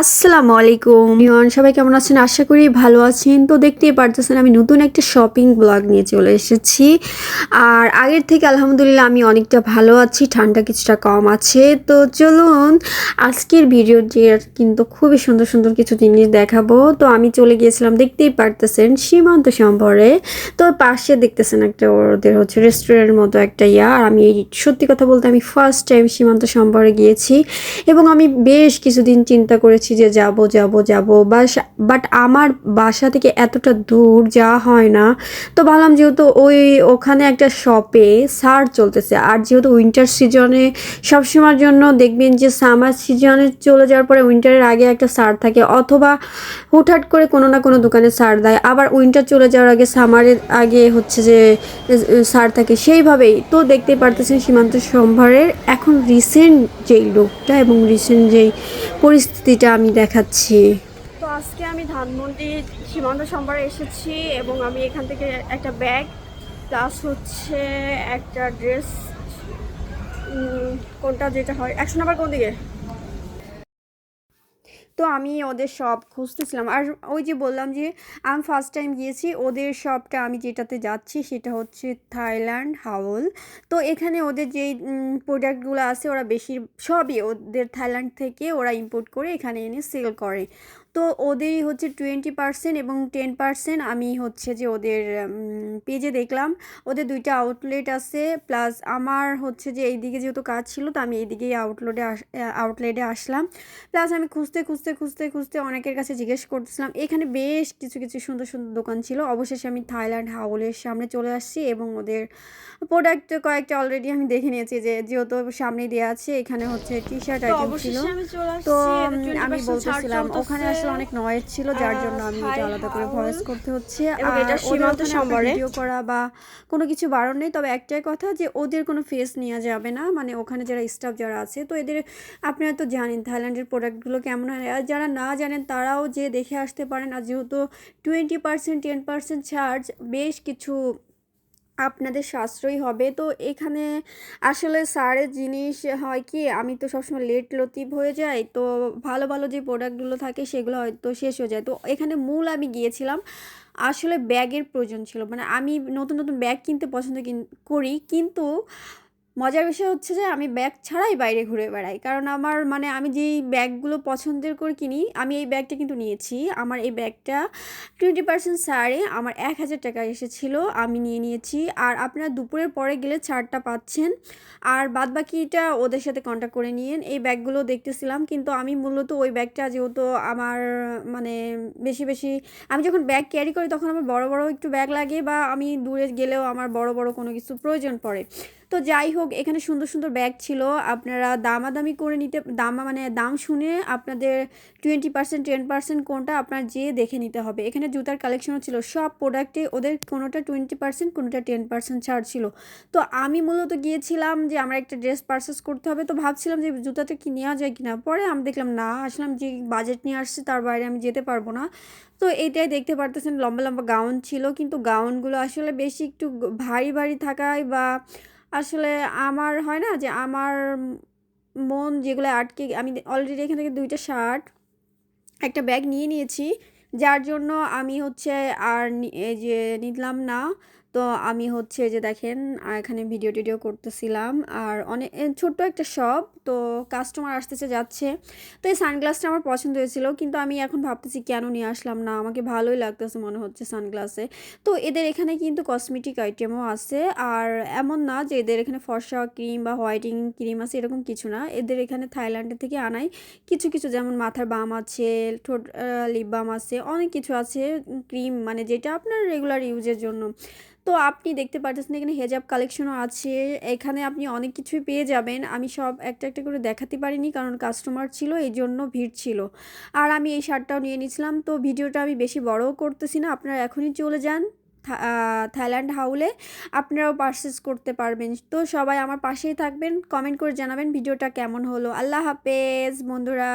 আসসালামু আলাইকুম। ইমান সবাই কেমন আছেন? আশা করি ভালো আছেন। তো দেখতেই পারতেছেন, আমি নতুন একটা শপিং ব্লগ নিয়ে চলে এসেছি। আর আগের থেকে আলহামদুলিল্লাহ আমি অনেকটা ভালো আছি, ঠান্ডা কিছুটা কম আছে। তো চলুন, আজকের ভিডিও যে কিন্তু খুবই সুন্দর সুন্দর কিছু জিনিস দেখাবো। তো আমি চলে গিয়েছিলাম, দেখতেই পারতেছেন, সীমান্ত সম্পরে তো পাশে দেখতেছেন একটা ওদের হচ্ছে রেস্টুরেন্টের মতো একটা ইয়া। আর আমি সত্যি কথা বলতে আমি ফার্স্ট টাইম সীমান্ত সম্পরে গিয়েছি। এবং আমি বেশ কিছুদিন চিন্তা করেছি যে যাব যাব যাব। বাস বাট আমার বাসা থেকে এতটা দূর যাওয়া হয় না। তো ভাবলাম যেহেতু ওই ওখানে একটা শপে সার চলতেছে, আর যেহেতু উইন্টার সিজনে সবসময়ের জন্য দেখবেন যে সামার সিজনে চলে যাওয়ার পরে উইন্টারের আগে একটা সার থাকে, অথবা হুটহাট করে কোনো না কোনো দোকানে সার দেয়। আবার উইন্টার চলে যাওয়ার আগে সামারের আগে হচ্ছে যে সার থাকে, সেইভাবেই। তো দেখতে পারতেছেন সীমান্ত সম্ভারের এখন রিসেন্ট যেই লোকটা এবং রিসেন্ট যেই পরিস্থিতিটা আমি দেখাচ্ছি। তো আজকে আমি ধানমন্ডি সীমান্ত সম্ভারে এসেছি এবং আমি এখান থেকে একটা ব্যাগ প্লাস হচ্ছে একটা ড্রেস কোনটা যেটা হয়, একশো নাম্বার কোন দিকে? তো আমি ওদের শপ খুঁজতেছিলাম। আর ওই যে বললাম যে, আমি ফার্স্ট টাইম গিয়েছি, ওদের সবটা আমি যেটাতে যাচ্ছি সেটা হচ্ছে থাইল্যান্ড, হাওল। তো এখানে ওদের যেই প্রোডাক্টগুলো আছে ওরা বেশির, সবই ওদের থাইল্যান্ড থেকে ওরা ইম্পোর্ট করে এখানে এনে সেল করে। তো ওদেরই হচ্ছে টোয়েন্টি পার্সেন্ট এবং টেন পার্সেন্ট আমি হচ্ছে যে ওদের পেজে দেখলাম। ওদের দুইটা আউটলেট আছে প্লাস আমার হচ্ছে যে এইদিকে যেহেতু কাজ ছিল তো আমি এইদিকেই আউটলেটে আউটলেটে আসলাম। প্লাস আমি খুঁজতে খুঁজতে খুঁজতে খুঁজতে অনেকের কাছে জিজ্ঞেস করতেছিলাম এখানে বেশ কিছু কিছু সুন্দর সুন্দর দোকান ছিল। অবশেষে আমি থাইল্যান্ড হাউলের সামনে চলে আসছি এবং ওদের প্রোডাক্ট কয়েকটা অলরেডি আমি দেখে নিয়েছি যে যেহেতু সামনে দেওয়া আছে এখানে হচ্ছে টি শার্ট আইটেম ছিল। তো আমি বলতেছিলাম ওখানে আসলে অনেক নয়েজ ছিল যার জন্য আমি এটা আলাদা করে ভয়েস করতে হচ্ছে। আর এটা সীমান্ত সম্বরে ভিডিও করা বা কোনো কিছু বারণ নেই তবে একটাই কথা যে ওদের কোনো ফেস নেওয়া যাবে না। মানে ওখানে যারা স্টাফ যারা আছে তো এদের আপনারা তো জানেন থাইল্যান্ডের প্রোডাক্টগুলো কেমন হয়। আর যারা না জানেন তারাও যে দেখে আসতে পারেন। আর যেহেতু twenty percent ten percent charge বেশ কিছু আপনাদের সাশ্রয়ী হবে। তো এখানে আসলে সারের জিনিস হয় কি, আমি তো সবসময় লেট লতিফ হয়ে যাই, তো ভালো ভালো যে প্রোডাক্টগুলো থাকে সেগুলো হয়তো শেষ হয়ে যায়। তো এখানে মূল আমি গিয়েছিলাম, আসলে ব্যাগের প্রয়োজন ছিল। মানে আমি নতুন নতুন ব্যাগ কিনতে পছন্দ করি, কিন্তু মজার বিষয় হচ্ছে যে, আমি ব্যাগ ছাড়াই বাইরে ঘুরে বেড়াই। কারণ আমার মানে আমি যেই ব্যাগগুলো পছন্দের করে কিনি, আমি এই ব্যাগটা কিন্তু নিয়েছি। আমার এই ব্যাগটা টোয়েন্টি পার্সেন্ট ছাড়ে, আমার এক হাজার টাকা এসেছিল, আমি নিয়ে নিয়েছি। আর আপনারা দুপুরের পরে গেলে ছাড়টা পাচ্ছেন। আর বাদ বাকিটা ওদের সাথে কন্ট্যাক্ট করে নিয়েন। এই ব্যাগগুলো দেখতেছিলাম, কিন্তু আমি মূলত ওই ব্যাগটা যেহেতু আমার মানে বেশি বেশি আমি যখন ব্যাগ ক্যারি করি, তখন আমার বড় বড় একটু ব্যাগ লাগে বা আমি দূরে গেলেও আমার বড় বড় কোনো কিছু প্রয়োজন পড়ে। তো যাই হোক, এখানে সুন্দর সুন্দর ব্যাগ ছিল। আপনারা দামাদামি করে নিতে, দামা মানে দাম শুনে আপনাদের টোয়েন্টি পার্সেন্ট টেন পার্সেন্ট কোনটা আপনার যেয়ে দেখে নিতে হবে। এখানে জুতার কালেকশনও ছিল। সব প্রোডাক্টে ওদের কোনোটা টোয়েন্টি পার্সেন্ট কোনোটা টেন পার্সেন্ট ছাড় ছিল। তো আমি মূলত গিয়েছিলাম যে আমার একটা ড্রেস পারচেস করতে হবে। তো ভাবছিলাম যে জুতাটা কি নেওয়া যায় কি না পরে আমি দেখলাম, না, আসলাম যে বাজেট নিয়ে আসছে, তার বাইরে আমি যেতে পারব না। তো এটাই দেখতে পারতেছেন, লম্বা লম্বা গাউন ছিল। কিন্তু গাউনগুলো আসলে বেশি একটু ভারী ভারী থাকায় বা আসলে আমার হয় না যে আমার মন যেগুলো আটকে আমি অলরেডি এখান থেকে দুইটা শার্ট একটা ব্যাগ নিয়ে নিয়েছি। যার জন্য আমি হচ্ছে আর যে নিলাম না। তো আমি হচ্ছে যে দেখেন এখানে ভিডিও টিডিও করতেছিলাম। আর অনেক ছোট্ট একটা শপ তো কাস্টমার আসতেছে, যাচ্ছে। তো এই সানগ্লাসটা আমার পছন্দ হয়েছিল, কিন্তু আমি এখন ভাবতেছি কেন নিয়ে আসলাম না? আমাকে ভালোই লাগতেছে মনে হচ্ছে সানগ্লাসে তো এদের এখানে কিন্তু কসমেটিক আইটেমও আছে, আর এমন না যে এদের এখানে ফর্সা ক্রিম বা হোয়াইটিং ক্রিম আছে, এরকম কিছু না। এদের এখানে থাইল্যান্ডের থেকে আনাই কিছু কিছু যেমন মাথার বাম আছে, ঠোঁট লিপ বাম আছে, অনেক কিছু আছে ক্রিম মানে যেটা আপনার রেগুলার ইউজের জন্য। তো আপনি দেখতে পারতেছেন এখানে হেজাব কালেকশনও আছে। এখানে আপনি অনেক কিছুই পেয়ে যাবেন। আমি সব একটা একটা করে দেখাতে পারিনি কারণ কাস্টমার ছিল, এই জন্য ভিড় ছিল। আর আমি এই শার্টটাও নিয়ে নিয়েছিলাম। তো ভিডিওটা আমি বেশি বড়ও করতেছি না। আপনারা এখনই চলে যান থাইল্যান্ড হাউলে। আপনারাও পারচেস করতে পারবেন। তো সবাই আমার পাশেই থাকবেন। কমেন্ট করে জানাবেন ভিডিওটা কেমন হলো। আল্লাহ হাফেজ বন্ধুরা।